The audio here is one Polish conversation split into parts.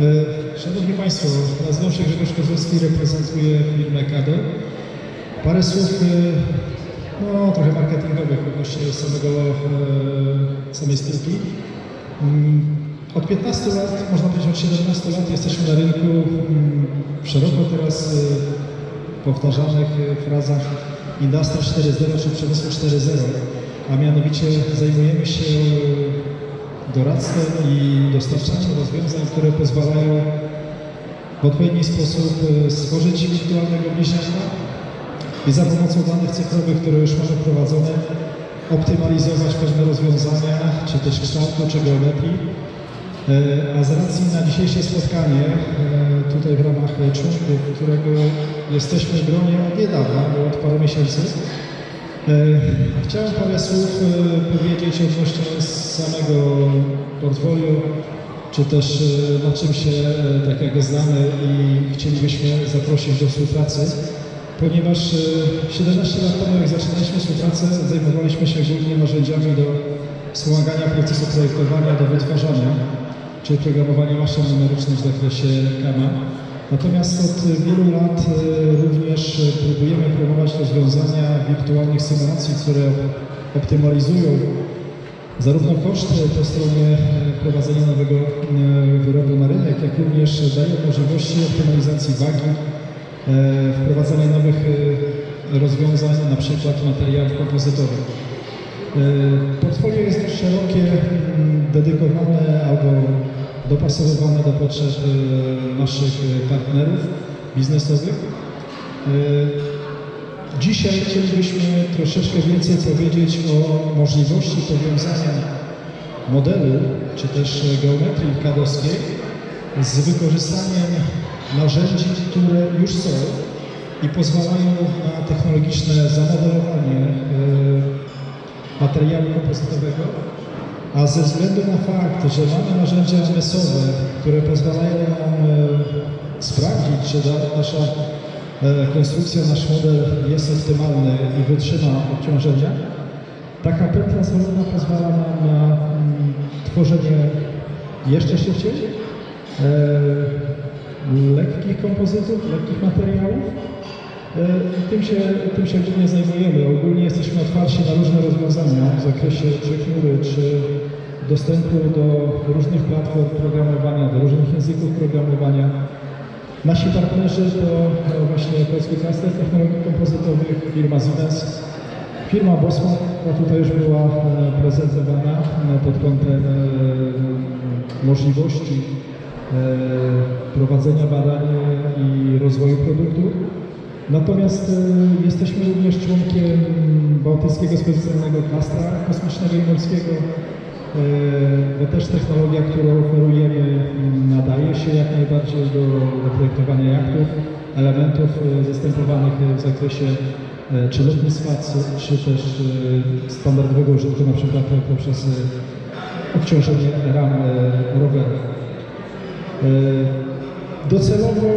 E, Szanowni Państwo, nazywam się Grzegorz Kozłowski, reprezentuję firmę Kado. Parę słów, e, no trochę marketingowych odnośnie samego, e, samej spółki. Mm, Od 15 lat, można powiedzieć od 17 lat jesteśmy na rynku mm, w szeroko teraz powtarzanych frazach Industry 4.0 czy Przemysłu 4.0, a mianowicie zajmujemy się doradztwem i dostarczaniem rozwiązań, które pozwalają w odpowiedni sposób e, stworzyć wirtualnego bliźniaka i za pomocą danych cyfrowych, które już mamy wprowadzone, optymalizować pewne rozwiązania, czy też kształtu, czy geometrii. E, A z racji na dzisiejsze spotkanie, e, tutaj w ramach członków, którego jesteśmy w gronie od niedawna, od paru miesięcy, chciałem parę słów e, powiedzieć odnośnie samego portfolio, czy też e, na czym się e, tak jak znamy i chcielibyśmy zaprosić do współpracy, ponieważ e, 17 lat temu jak zaczynaliśmy współpracę, zajmowaliśmy się głównie narzędziami do wspomagania procesu projektowania, do wytwarzania, czy programowania maszyn numerycznych w zakresie KAMA. Natomiast od wielu lat e, również próbujemy promować rozwiązania wirtualnych symulacji, które optymalizują zarówno koszty po stronie e, wprowadzenia nowego e, wyrobu na rynek, jak również dają możliwości optymalizacji wagi, e, wprowadzania nowych e, rozwiązań, na przykład materiałów kompozytowych. E, Portfolio jest szerokie, dedykowane albo dopasowywane do potrzeb e, naszych e, partnerów biznesowych. E, Dzisiaj chcielibyśmy troszeczkę więcej powiedzieć o możliwości powiązania modelu czy też geometrii kadowskiej z wykorzystaniem narzędzi, które już są i pozwalają na technologiczne zamodelowanie materiału kompozytowego, a ze względu na fakt, że mamy narzędzia MSowe, które pozwalają nam e, sprawdzić, czy nasza e, konstrukcja, nasz model jest optymalny i wytrzyma obciążenia, taka pętla zwolna pozwala nam na mm, tworzenie jeszcze szybciej e, lekkich kompozytów, lekkich materiałów. E, tym się, tym się głównie zajmujemy. Ogólnie jesteśmy otwarci na różne rozwiązania w zakresie czy chmury, czy dostępu do różnych platform programowania, do różnych języków programowania. Nasi partnerzy to właśnie Polski Klaster Technologii Kompozytowych, firma Siemens, firma Bosman, która tutaj już była e, prezentowana e, pod kątem możliwości prowadzenia badań i rozwoju produktu. Natomiast e, jesteśmy również członkiem Bałtyckiego Specjalnego Klastra Kosmicznego i Morskiego, E, bo też technologia, którą oferujemy, nadaje się jak najbardziej do, do projektowania jachtów, elementów e, zastępowanych w zakresie czy lotnictwa, czy- też standardowego użytku, na przykład poprzez obciążenie ram rowerów. Docelowo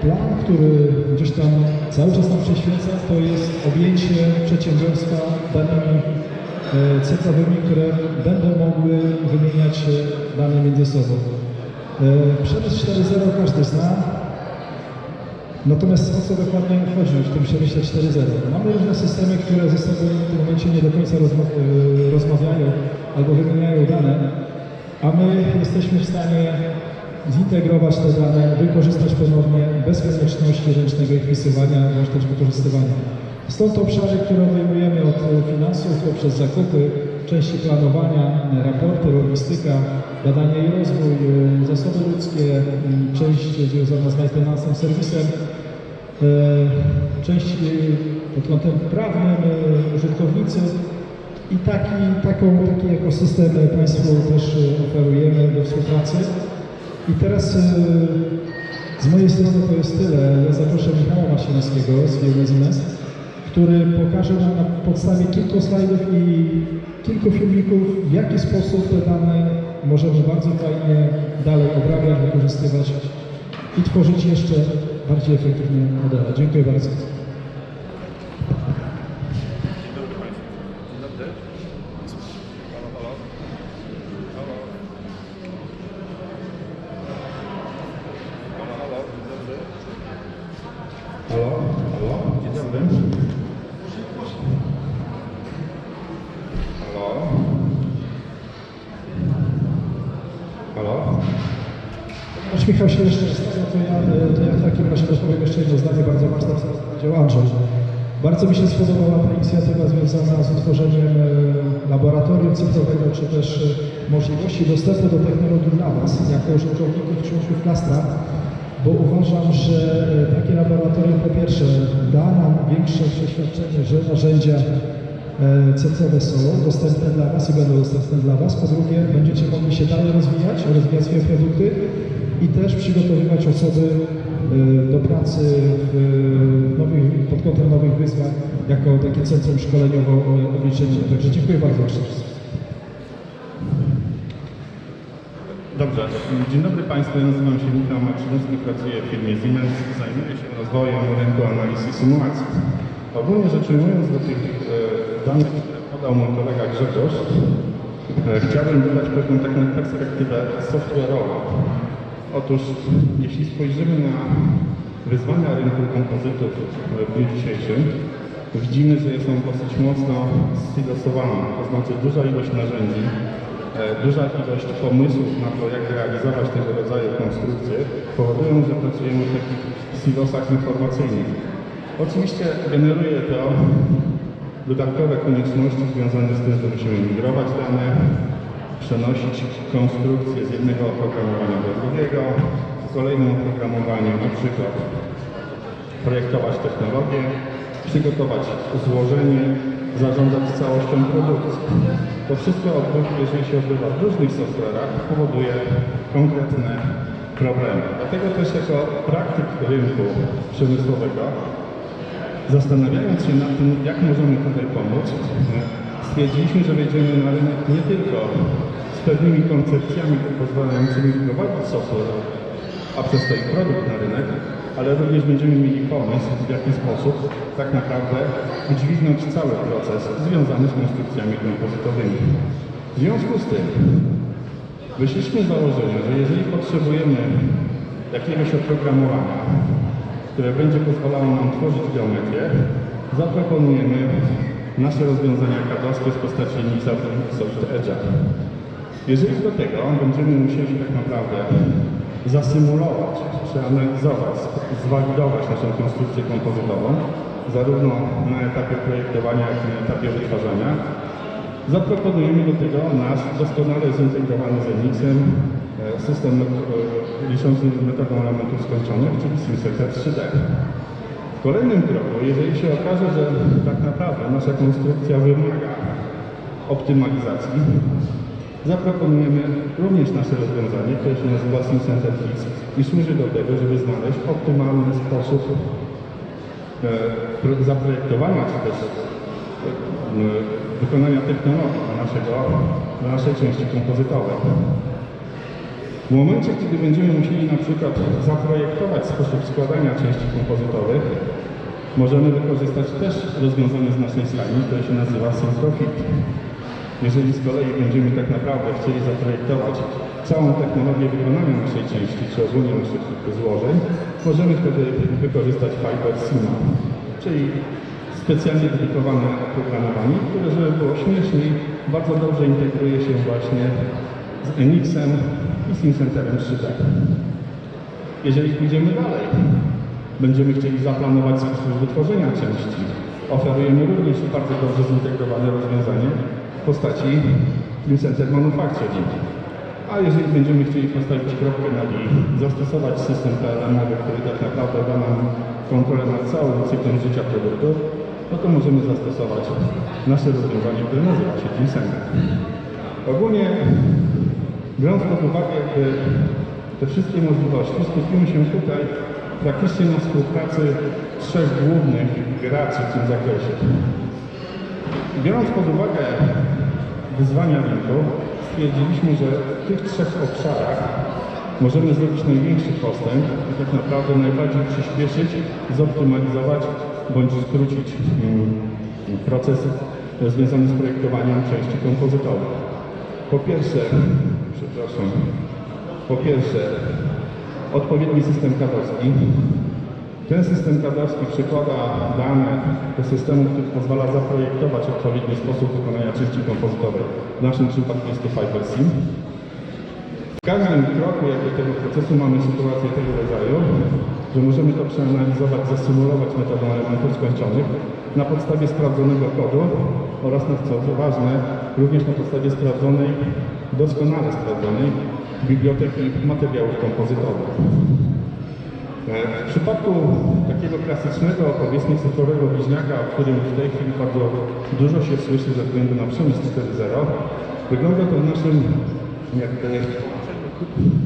plan, który gdzieś tam cały czas nam przyświeca, to jest objęcie przedsiębiorstwa danymi e, cyfrowymi, które będą mogły wymieniać dane między sobą. E, Przemysł 4.0 każdy zna, natomiast o co dokładnie chodzi w tym przemyśle 4.0? Mamy różne systemy, które ze sobą w tym momencie nie do końca rozma- e, rozmawiają albo wymieniają dane, a my jesteśmy w stanie zintegrować te dane, wykorzystać ponownie bez konieczności ręcznego ich wpisywania bądź też wykorzystywania. Stąd obszary, które obejmujemy od finansów poprzez zakupy, części planowania, raporty, logistyka, badania i rozwój, zasoby ludzkie, część związana z maintenansem, serwisem, e, część e, pod kątem prawnym, e, użytkownicy, i taki, taką, taki ekosystem Państwu też oferujemy do współpracy. I teraz e, z mojej strony to jest tyle. Ja zaproszę Michała Masińskiego z firmy Zines, który pokaże nam na podstawie kilku slajdów i kilku filmików, w jaki sposób te dane możemy bardzo fajnie dalej obrabiać, wykorzystywać i tworzyć jeszcze bardziej efektywne modele. Dziękuję bardzo. Dzień dobry Państwu. Dzień dobry. Halo, halo. Halo. Halo, dzień dobry. Halo. Halo. Choć Michał się jeszcze stawia, to ja, to ja w takim razie dopowiem jeszcze jedno zdanie bardzo ważne, co Andrzej. Bardzo mi się spodobała ta inicjatywa związana z utworzeniem e, laboratorium cyfrowego, czy też e, możliwości dostępu do technologii dla Was, jako użytkowników, członków Klastra, bo uważam, że e, takie laboratorium po pierwsze da nam większe przeświadczenie, że narzędzia cyfrowe są dostępne dla Was i będą dostępne dla Was. Po drugie, będziecie mogli się dalej rozwijać, rozwijać swoje produkty i też przygotowywać osoby do pracy w e, nowych, pod kątem nowych wyzwań jako takie centrum szkoleniowo-obliczenie. Także dziękuję bardzo. Dobrze. Dzień dobry Państwu, ja nazywam się Michał Marczynowski, pracuję w firmie Siemens, zajmuję się rozwojem rynku analiz i symulacji. Ogólnie rzecz ujmując do tych e, danych, które podał mój kolega Grzegorz, e, chciałbym dodać pewną taką perspektywę software'ową. Otóż jeśli spojrzymy na wyzwania rynku kompozytów w dniu dzisiejszym, widzimy, że są dosyć mocno stylosowane, to znaczy duża ilość narzędzi, e, duża ilość pomysłów na to, jak realizować tego rodzaju konstrukcje, powodują, że pracujemy w takich silosach informacyjnych. Oczywiście generuje to dodatkowe konieczności związane z tym, że musimy migrować dane, przenosić konstrukcje z jednego oprogramowania do drugiego, w kolejnym oprogramowaniu na przykład projektować technologię, przygotować złożenie, zarządzać całością produkcji. To wszystko, jeżeli się odbywa w różnych software'ach, powoduje konkretne problemy. Dlatego też jako praktyk rynku przemysłowego, zastanawiając się nad tym, jak możemy tutaj pomóc, stwierdziliśmy, że wejdziemy na rynek nie tylko z pewnymi koncepcjami pozwalającymi wprowadzić software, a przez to i produkt na rynek, ale również będziemy mieli pomysł, w jaki sposób tak naprawdę udźwignąć cały proces związany z konstrukcjami kompozytowymi. W związku z tym wyszliśmy z założenia, że jeżeli potrzebujemy jakiegoś oprogramowania, które będzie pozwalało nam tworzyć geometrię, zaproponujemy nasze rozwiązania kadowskie w postaci Nixa Soft Edge'a. Jeżeli do tego będziemy musieli tak naprawdę zasymulować, przeanalizować, zwalidować naszą konstrukcję kompozytową, zarówno na etapie projektowania, jak i na etapie wytwarzania, zaproponujemy do tego nasz doskonale zintegrowany z Enixem e, system e, liczący metodą elementów skończonych, czyli SimCenter 3D. W kolejnym kroku, jeżeli się okaże, że tak naprawdę nasza konstrukcja wymaga optymalizacji, zaproponujemy również nasze rozwiązanie, które się nazywa SimCenter Fix i służy do tego, żeby znaleźć optymalny sposób e, pro- zaprojektowania czy też e, wykonania technologii dla, naszego, dla naszej części kompozytowej. W momencie, kiedy będziemy musieli na przykład zaprojektować sposób składania części kompozytowych, możemy wykorzystać też rozwiązanie z naszej stajni, które się nazywa Synprofit. Jeżeli z kolei będziemy tak naprawdę chcieli zaprojektować całą technologię wykonania naszej części, czy ogólnie naszych złożeń, możemy wtedy wykorzystać Fiber Sima, czyli specjalnie dedykowane oprogramowanie, które, żeby było śmieszniej, bardzo dobrze integruje się właśnie z Enixem i SimCenterem 3D. Jeżeli pójdziemy dalej, będziemy chcieli zaplanować sposób wytworzenia części. Oferujemy również bardzo dobrze zintegrowane rozwiązanie postaci SimCenter Manufacturing. A jeżeli będziemy chcieli postawić kropkę nad i zastosować system PLM-owy, który tak naprawdę da nam kontrolę nad całym cyklem życia produktu, no to możemy zastosować nasze rozwiązanie, które nazywa się TeamCenter. Ogólnie biorąc pod uwagę te wszystkie możliwości, skupimy się tutaj praktycznie na współpracy trzech głównych graczy w tym zakresie. Biorąc pod uwagę wyzwania rynku, stwierdziliśmy, że w tych trzech obszarach możemy zrobić największy postęp i tak naprawdę najbardziej przyspieszyć, zoptymalizować bądź skrócić mm, proces związany z projektowaniem części kompozytowej. Po pierwsze, przepraszam, po pierwsze odpowiedni system kadowski, Ten system kadowski przykłada dane do systemu, który pozwala zaprojektować odpowiedni sposób wykonania części kompozytowej. W naszym przypadku jest to FiberSim. W każdym kroku jakby tego procesu mamy sytuację tego rodzaju, że możemy to przeanalizować, zasymulować metodą elementów skończonych na podstawie sprawdzonego kodu oraz, na co ważne, również na podstawie sprawdzonej, doskonale sprawdzonej biblioteki materiałów kompozytowych. E, W przypadku takiego klasycznego, powiedzmy cyfrowego bliźniaka, o którym w tej chwili bardzo dużo się słyszy ze względu na przemysł 4.0, wygląda to w naszym jakby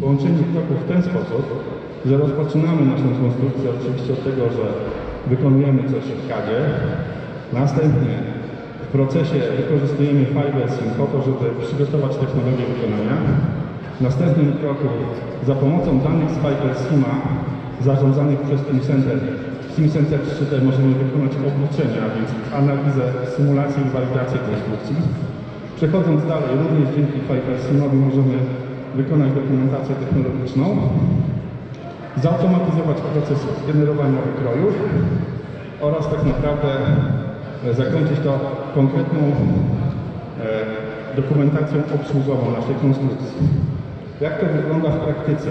połączeniu kroków w ten sposób, że rozpoczynamy naszą konstrukcję oczywiście od tego, że wykonujemy coś w kadzie, następnie w procesie wykorzystujemy FiberSim po to, żeby przygotować technologię wykonania. W następnym kroku za pomocą danych z FiberSima zarządzanych przez TeamCenter. W TeamCenter tutaj możemy wykonać obliczenia, a więc analizę, symulację i walidację konstrukcji. Przechodząc dalej, również dzięki FiberSimowi możemy wykonać dokumentację technologiczną, zautomatyzować proces generowania wykrojów oraz tak naprawdę e, zakończyć to konkretną e, dokumentacją obsługową naszej konstrukcji. Jak to wygląda w praktyce?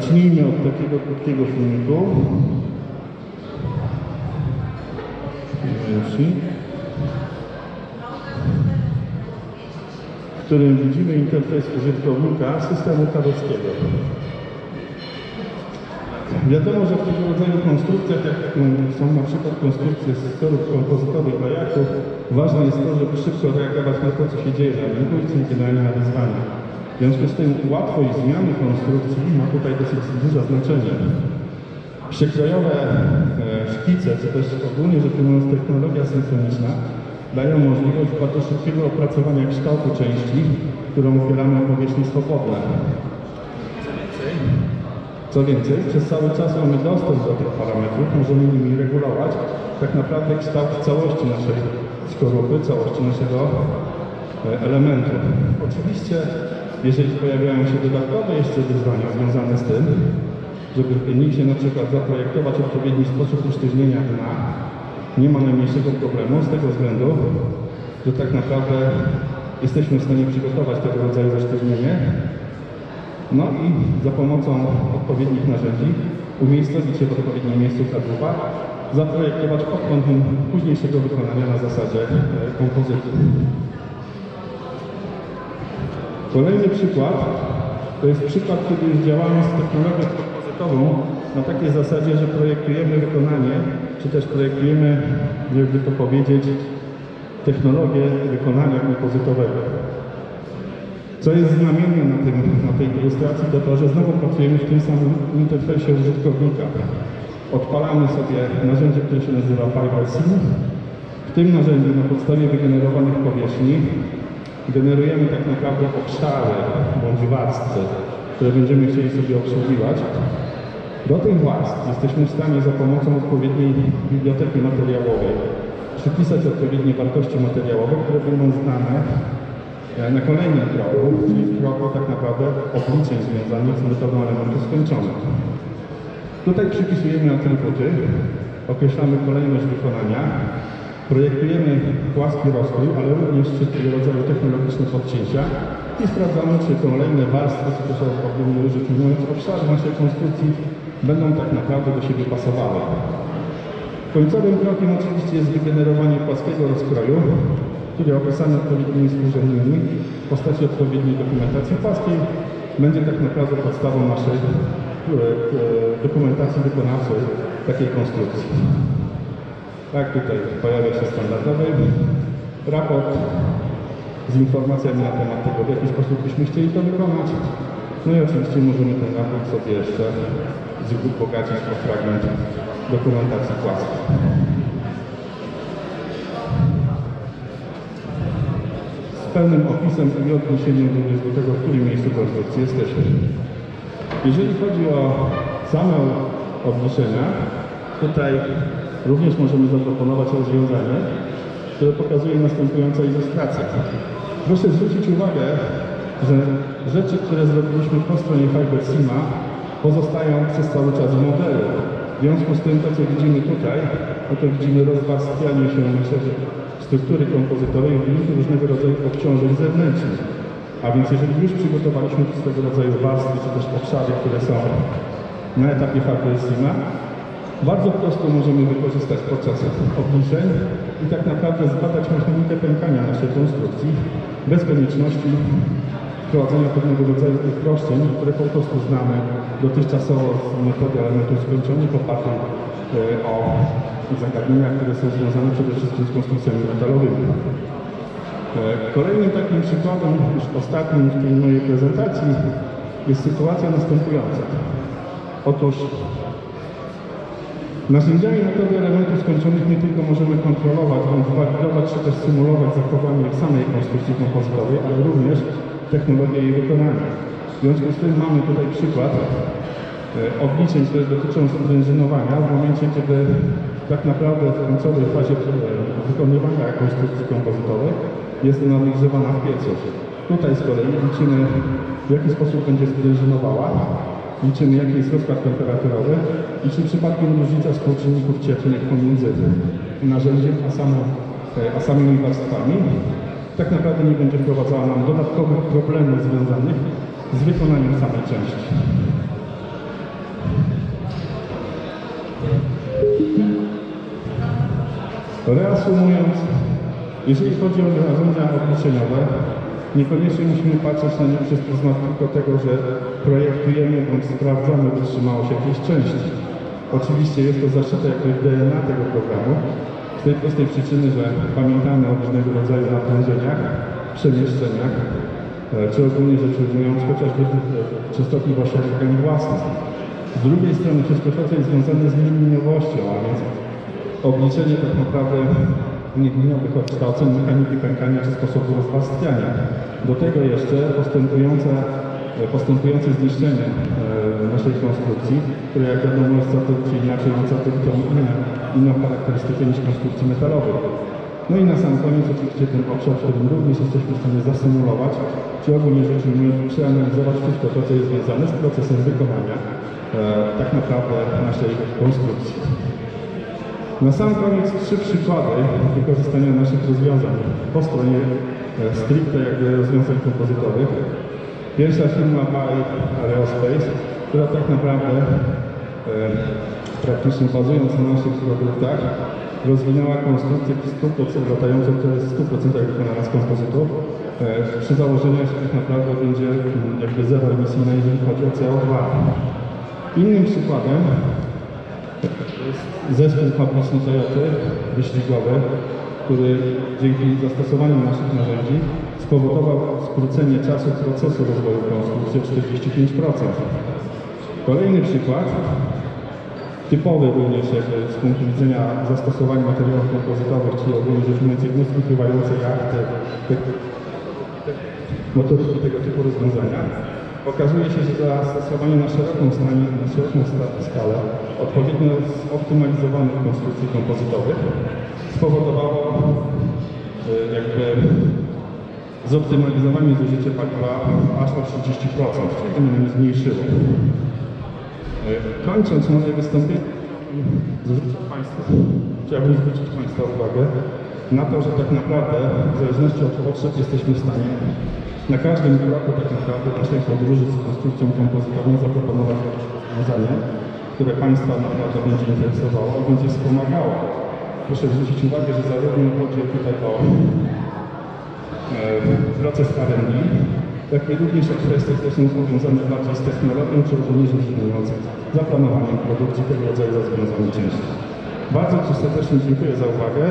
Zacznijmy od takiego krótkiego filmiku. W którym widzimy interfejs użytkownika systemu kadowskiego. Wiadomo, że w tego rodzaju konstrukcjach, jak są na przykład konstrukcje z torów kompozytowych lajaków, ważne jest to, żeby szybko reagować na to, co się dzieje na rynku i generalnie na wyzwania. W związku z tym łatwość zmiany konstrukcji ma tutaj dosyć duże znaczenie. Przekrojowe e, szkice, czy też ogólnie rzecz biorąc technologia synchroniczna, dają możliwość bardzo szybkiego opracowania kształtu części, którą opieramy o powierzchni swobodne. Co więcej, przez cały czas mamy dostęp do tych parametrów, możemy nimi regulować tak naprawdę kształt całości naszej skorupy, całości naszego e, elementu. Oczywiście, jeżeli pojawiają się dodatkowe jeszcze wyzwania związane z tym, żeby w Enixie na przykład zaprojektować odpowiedni sposób usztywnienia dna, nie ma najmniejszego problemu z tego względu, że tak naprawdę jesteśmy w stanie przygotować tego rodzaju zasztywnienie no i za pomocą odpowiednich narzędzi umiejscowić się w odpowiednim miejscu kadłuba, zaprojektować pod kątem późniejszego wykonania na zasadzie e, kompozytu. Kolejny przykład to jest przykład, kiedy działamy z technologią kompozytową na takiej zasadzie, że projektujemy wykonanie, czy też projektujemy, jakby to powiedzieć, technologię wykonania kompozytowego. Co jest znamienne na, tym, na tej ilustracji, to to, że znowu pracujemy w tym samym interfejsie użytkownika. Odpalamy sobie narzędzie, które się nazywa FiberSim. W tym narzędziu na podstawie wygenerowanych powierzchni generujemy tak naprawdę obszary bądź warstwy, które będziemy chcieli sobie obsługiwać. Do tych warstw jesteśmy w stanie za pomocą odpowiedniej biblioteki materiałowej przypisać odpowiednie wartości materiałowe, które będą znane E, na kolejnym kroku, czyli w kroku tak naprawdę obliczeń związanych z metodą elementów skończonych. Tutaj przypisujemy atrybuty, określamy kolejność wykonania, projektujemy płaski rozkrój, ale również wszystkiego rodzaju technologiczne podcięcia i sprawdzamy, czy kolejne warstwy, czy też ogólnie rzecz ujmując, naszej konstrukcji będą tak naprawdę do siebie pasowały. Końcowym krokiem oczywiście jest wygenerowanie płaskiego rozkroju, który opisany odpowiednimi współrzędnymi w postaci odpowiedniej dokumentacji płaskiej będzie tak naprawdę podstawą naszej e, e, dokumentacji wykonawczej takiej konstrukcji. Tak, tutaj pojawia się standardowy raport z informacjami na temat tego, w jaki sposób byśmy chcieli to wykonać. No i oczywiście możemy ten raport sobie jeszcze wzbogacić o fragment dokumentacji płaskiej. z pełnym opisem i odniesieniem również do tego, w którym miejscu konstrukcji jesteśmy. Jeżeli chodzi o same odniesienia, tutaj również możemy zaproponować rozwiązanie, które pokazuje następująca ilustracja. Proszę zwrócić uwagę, że rzeczy, które zrobiliśmy po stronie Fiber Sima pozostają przez cały czas w modelu. W związku z tym to, co widzimy tutaj, no to widzimy rozwarstwianie się struktury kompozytowej w wyniku różnego rodzaju obciążeń zewnętrznych. A więc jeżeli już przygotowaliśmy tego rodzaju warstwy, czy też obszary, które są na etapie Fiber Sima, bardzo prosto możemy wykorzystać podczas obliczeń i tak naprawdę zbadać mechanikę pękania naszej konstrukcji bez konieczności wprowadzenia pewnego rodzaju uproszczeń, które po prostu znamy dotychczasowo z metody elementów skończonych opartej o zagadnienia, które są związane przede wszystkim z konstrukcjami metalowymi. E, Kolejnym takim przykładem, już ostatnim w tej mojej prezentacji, jest sytuacja następująca. Otóż Narzędziami metody elementów skończonych nie tylko możemy kontrolować, walidować, czy też symulować zachowanie samej konstrukcji kompozytowej, ale również technologię jej wykonania. W związku z tym mamy tutaj przykład e, obliczeń, które dotyczą sprężynowania w momencie, kiedy tak naprawdę w końcowej fazie e, wykonywania konstrukcji kompozytowej jest ona nagrzewana w piecu. Tutaj z kolei liczymy, w jaki sposób będzie sprężynowała, liczymy jaki jest rozkład temperaturowy i czy przypadkiem różnica współczynników cieplnych pomiędzy narzędziem a, samą, e, a samymi warstwami tak naprawdę nie będzie wprowadzała nam dodatkowych problemów związanych z wykonaniem samej części. Reasumując, jeżeli chodzi o narzędzia obliczeniowe, niekoniecznie musimy patrzeć na nie przez pryzmat tylko tego, że projektujemy bądź sprawdzamy wytrzymałość jakiejś części. Oczywiście jest to zaszyte jakoś w DNA tego programu, z tej prostej przyczyny, że pamiętamy o różnego rodzaju natężeniach, przemieszczeniach, e, czy ogólnie rzecz ujmując chociażby e, częstotliwościach organi własnych. Z drugiej strony co jest związane z nieliniowością, a więc obliczenie tak naprawdę nieliniowych odkształceń mechaniki pękania czy sposobu rozwarstwiania. Do tego jeszcze postępujące, postępujące zniszczenie e, naszej konstrukcji, które jak wiadomo jest całkowicie inaczej, ma całkowicie inną, inną charakterystykę niż konstrukcji metalowych. No i na sam koniec oczywiście ten obszar, w którym również jesteśmy w stanie zasymulować, czy ogólnie rzecz ujmując przeanalizować wszystko to, co jest związane z procesem wykonania e, tak naprawdę naszej konstrukcji. Na sam koniec trzy przykłady wykorzystania naszych rozwiązań po stronie e, stricte jakby rozwiązań kompozytowych. Pierwsza firma by Aerospace, która tak naprawdę e, praktycznie bazując na naszych produktach rozwinęła konstrukcję 100% latającą, która jest w 100% wykonana z kompozytów e, przy założeniu, że tak naprawdę będzie mm, jakby zero emisyjna, jeżeli chodzi o CO2. Innym przykładem zespół fabryczny Toyoty wyścigowy, który dzięki zastosowaniu naszych narzędzi spowodował skrócenie czasu procesu rozwoju konstrukcji o 45%. Kolejny przykład, typowy również z punktu widzenia zastosowania materiałów kompozytowych, czyli ogólnie rzecz ujmując jednostki pływające jachty, motoryki tego typu rozwiązania. Okazuje się, że zastosowanie na szeroką, stanie- na szeroką skalę odpowiednio zoptymalizowanych konstrukcji kompozytowych spowodowało e, jakby zoptymalizowanie zużycia paliwa aż o 30%, czyli nie zmniejszyło. E, Kończąc moje wystąpienie, zwrócę chciałbym zwrócić Państwa uwagę na to, że tak naprawdę w zależności od potrzeb jesteśmy w stanie na każdym kroku tak naprawdę naszej podróży z konstrukcją kompozytową zaproponować rozwiązanie, które Państwa naprawdę będzie interesowało, będzie wspomagało. Proszę zwrócić uwagę, że zarówno chodzi tutaj o e, proces R&D, jak i również o kwestie, które są powiązane bardziej z technologią, czy również ujmując zaplanowaniem produkcji tego rodzaju rozwiązań części. Bardzo serdecznie dziękuję za uwagę.